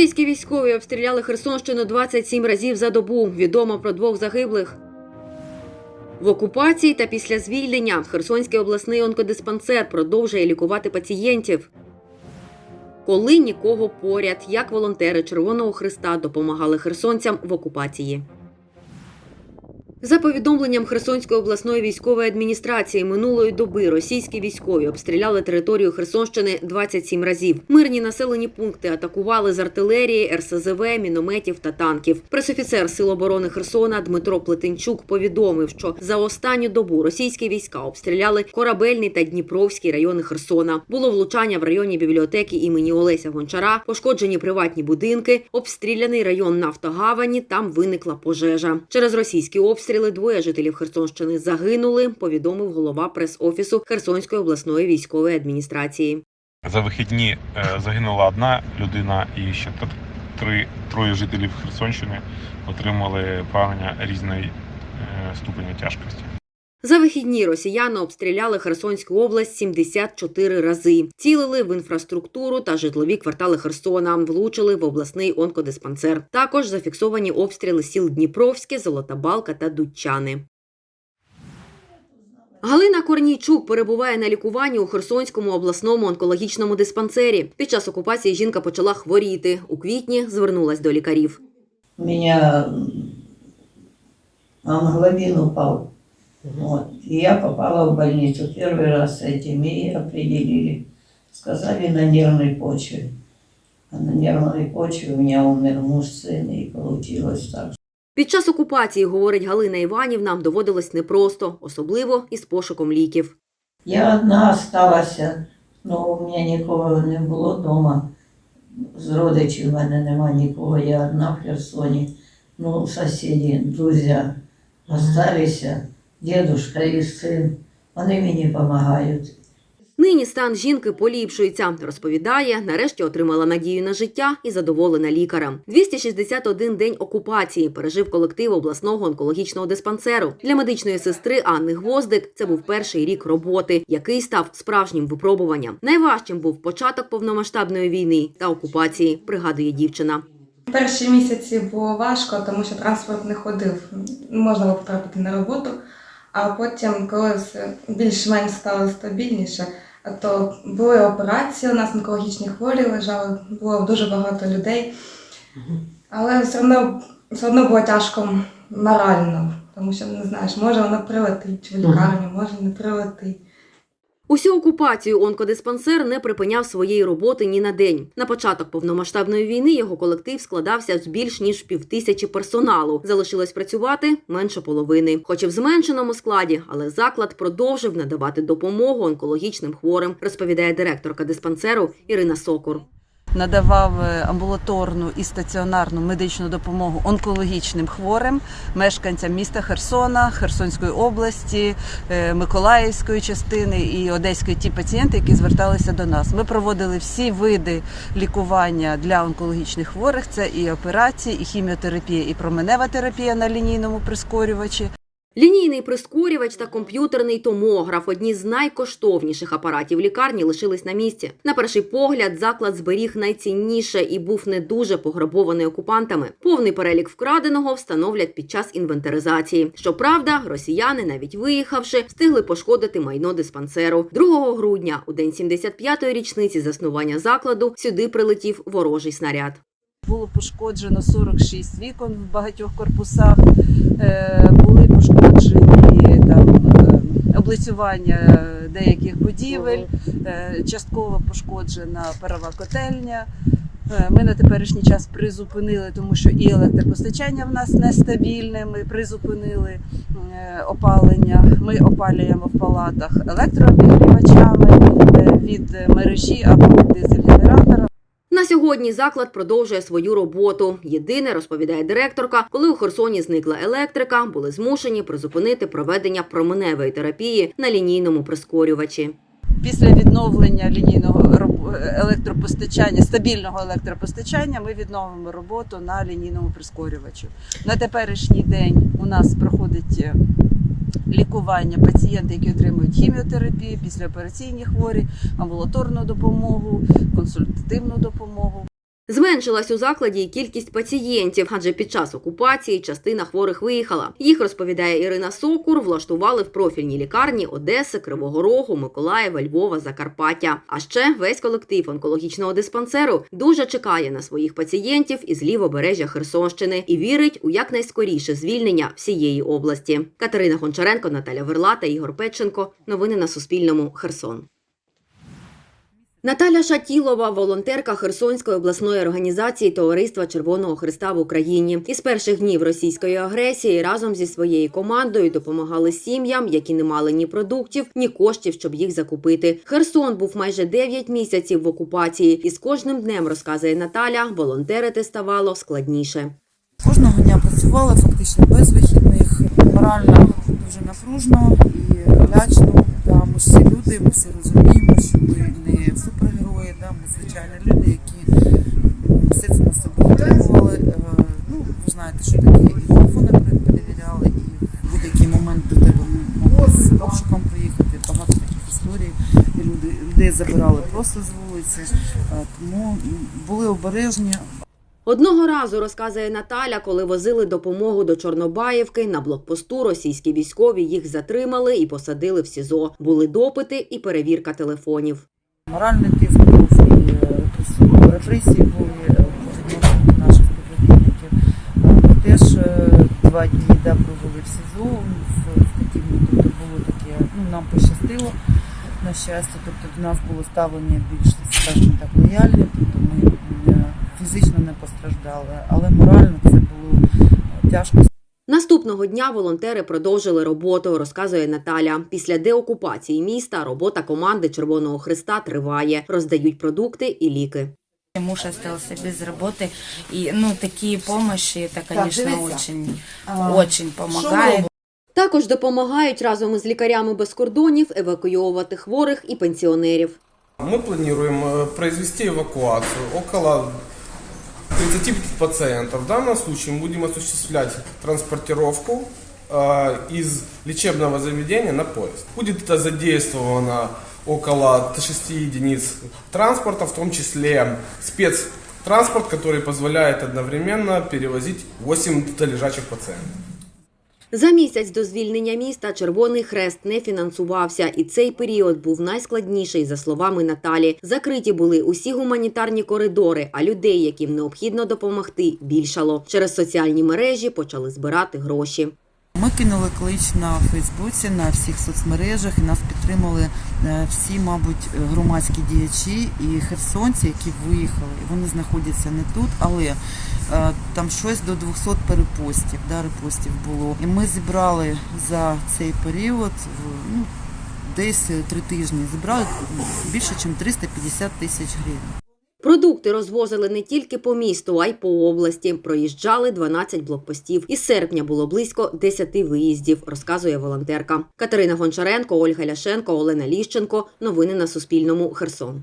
Російські військові обстріляли Херсонщину 27 разів за добу. Відомо про двох загиблих. В окупації та після звільнення Херсонський обласний онкодиспансер продовжує лікувати пацієнтів. Коли нікого поряд, як волонтери Червоного Христа допомагали херсонцям в окупації. За повідомленням Херсонської обласної військової адміністрації минулої доби російські військові обстріляли територію Херсонщини 27 разів. Мирні населені пункти атакували з артилерії, РСЗВ, мінометів та танків. Пресофіцер Сил оборони Херсона Дмитро Плетенчук повідомив, що за останню добу російські війська обстріляли Корабельний та Дніпровський райони Херсона. Було влучання в районі бібліотеки імені Олеся Гончара, пошкоджені приватні будинки, обстріляний район Нафтогавані. Там виникла пожежа. Через російські обстріли двоє жителів Херсонщини загинули. Повідомив голова прес-офісу Херсонської обласної військової адміністрації. За вихідні е, загинула одна людина, і ще три троє жителів Херсонщини отримали поранення різної ступені тяжкості. За вихідні росіяни обстріляли Херсонську область 74 рази. Цілили в інфраструктуру та житлові квартали Херсона. Влучили в обласний онкодиспансер. Також зафіксовані обстріли сіл Дніпровське, Золота Балка та Дудчани. Галина Корнійчук перебуває на лікуванні у Херсонському обласному онкологічному диспансері. Під час окупації жінка почала хворіти. У квітні звернулась до лікарів. У меня м, амглобин упал. Вот. И я попала в больницу. Первый раз с этим и определили. Сказали на нервной почве. А на нервной почве у меня умер муж сын, и получилось так. Під час окупації, говорить Галина Іванівна, доводилось непросто, особливо із пошуком ліків. Я одна осталась, ну у мене нікого не було вдома. З родичів в мене нема нікого, я одна в Херсоні. Ну, сусіди, друзі осталися, дідушка і син. Вони мені допомагають. Нині стан жінки поліпшується. Розповідає, нарешті отримала надію на життя і задоволена лікарем. 261 день окупації пережив колектив обласного онкологічного диспансеру. Для медичної сестри Анни Гвоздик це був перший рік роботи, який став справжнім випробуванням. Найважчим був початок повномасштабної війни та окупації, пригадує дівчина. Перші місяці було важко, тому що транспорт не ходив. Можна було потрапити на роботу. А потім, коли все більш-менш стало стабільніше, то були операції, у нас онкологічні хворі лежали, було дуже багато людей. Але все одно, все одно було тяжко морально, тому що не знаєш, може воно прилетить в лікарню, може не прилетить. Усю окупацію онкодиспансер не припиняв своєї роботи ні на день. На початок повномасштабної війни його колектив складався з більш ніж півтисячі персоналу. Залишилось працювати менше половини, хоч і в зменшеному складі, але заклад продовжив надавати допомогу онкологічним хворим, розповідає директорка диспансеру Ірина Сокур. Надавав е, амбулаторну і стаціонарну медичну допомогу онкологічним хворим мешканцям міста Херсона, Херсонської області, е, Миколаївської частини і Одеської ті пацієнти, які зверталися до нас. Ми проводили всі види лікування для онкологічних хворих. Це і операції, і хіміотерапія, і променева терапія на лінійному прискорювачі. Лінійний прискорювач та комп'ютерний томограф одні з найкоштовніших апаратів лікарні лишились на місці. На перший погляд, заклад зберіг найцінніше і був не дуже пограбований окупантами. Повний перелік вкраденого встановлять під час інвентаризації. Щоправда, росіяни, навіть виїхавши, встигли пошкодити майно диспансеру. 2 грудня, у день 75-ї річниці заснування закладу, сюди прилетів ворожий снаряд. Було пошкоджено 46 вікон в багатьох корпусах, були пошкоджені там е, облицювання деяких будівель, е, частково пошкоджена парова котельня. Е, Ми на теперішній час призупинили, тому що і електропостачання в нас нестабільне. Ми призупинили е, опалення. Ми опалюємо в палатах електрообігрівачами е, від мережі або. На сьогодні заклад продовжує свою роботу. Єдине, розповідає директорка, коли у Херсоні зникла електрика, були змушені призупинити проведення променевої терапії на лінійному прискорювачі. Після відновлення лінійного електропостачання, стабільного електропостачання, ми відновимо роботу на лінійному прискорювачу. На теперішній день у нас проходить е, лікування пацієнти, які отримують хіміотерапію, післяопераційні хворі, амбулаторну допомогу, консультативну допомогу. Зменшилась у закладі й кількість пацієнтів, адже під час окупації частина хворих виїхала. Їх розповідає Ірина Сокур, влаштували в профільні лікарні Одеси, Кривого Рогу, Миколаєва, Львова, Закарпаття. А ще весь колектив онкологічного диспансеру дуже чекає на своїх пацієнтів із лівобережжя Херсонщини і вірить у якнайскоріше звільнення всієї області. Катерина Гончаренко, Наталя Верла та Ігор Петченко. Новини на Суспільному. Херсон. Наталя Шатілова, волонтерка Херсонської обласної організації Товариства Червоного Христа в Україні. Із перших днів російської агресії разом зі своєю командою допомагали сім'ям, які не мали ні продуктів, ні коштів, щоб їх закупити. Херсон був майже 9 місяців в окупації, і з кожним днем розказує Наталя, волонтерити ставало складніше. Кожного дня працювали фактично без вихідних, морально дуже напружно і лячно. Да, ми всі розуміємо, що ми не супергерої, да, ми звичайні люди, які все це на себе отримували. Е, Ну, ви знаєте, що таке і телефони пере- перевіряли, і в будь-який момент до тебе могли з обшуком приїхати. Багато таких історій. Люди, людей забирали просто з вулиці. Е, Тому були обережні, Одного разу розказує Наталя, коли возили допомогу до Чорнобаївки на блокпосту. Російські військові їх затримали і посадили в СІЗО. Були допити і перевірка телефонів. Моральний тиск був е, репресії- були е, наших співробітників. Теж е, два дні да, провели в СІЗО в, Катівні. Тобто було таке, ну нам пощастило на щастя. Тобто до нас було ставлення більш, скажімо так, лояльне, тобто ми фізично не постраждали, але морально це було е, тяжко. Наступного дня волонтери продовжили роботу, розказує Наталя. Після деокупації міста робота команди Червоного Христа триває. Роздають продукти і ліки. Муж остался без работы, и ну такие помощи, это, конечно, очень, очень помогает. Також допомагають разом із лікарями без кордонів евакуйовувати хворих і пенсіонерів. Мы планируем э, произвести эвакуацию около 30 пациентов. В данном случае мы будем осуществлять транспортировку э, из лечебного заведения на поезд. Будет это задействовано около 6 единиц транспорта, в том числе спецтранспорт, который позволяет одновременно перевозить 8 лежачих пациентов. За місяць до звільнення міста Червоний Хрест не фінансувався, і цей період був найскладніший, за словами Наталі. Закриті були усі гуманітарні коридори, а людей, яким необхідно допомогти, більшало. Через соціальні мережі почали збирати гроші. Ми кинули клич на Фейсбуці, на всіх соцмережах, і нас підтримали е, всі, мабуть, громадські діячі і херсонці, які виїхали. Вони знаходяться не тут, але е, там щось до 200 перепостів, да, репостів було. І ми зібрали за цей період ну, десь три тижні. Зібрали більше, ніж 350 тисяч гривень. Продукти розвозили не тільки по місту, а й по області. Проїжджали 12 блокпостів. Із серпня було близько 10 виїздів, розказує волонтерка. Катерина Гончаренко, Ольга Ляшенко, Олена Ліщенко. Новини на Суспільному. Херсон.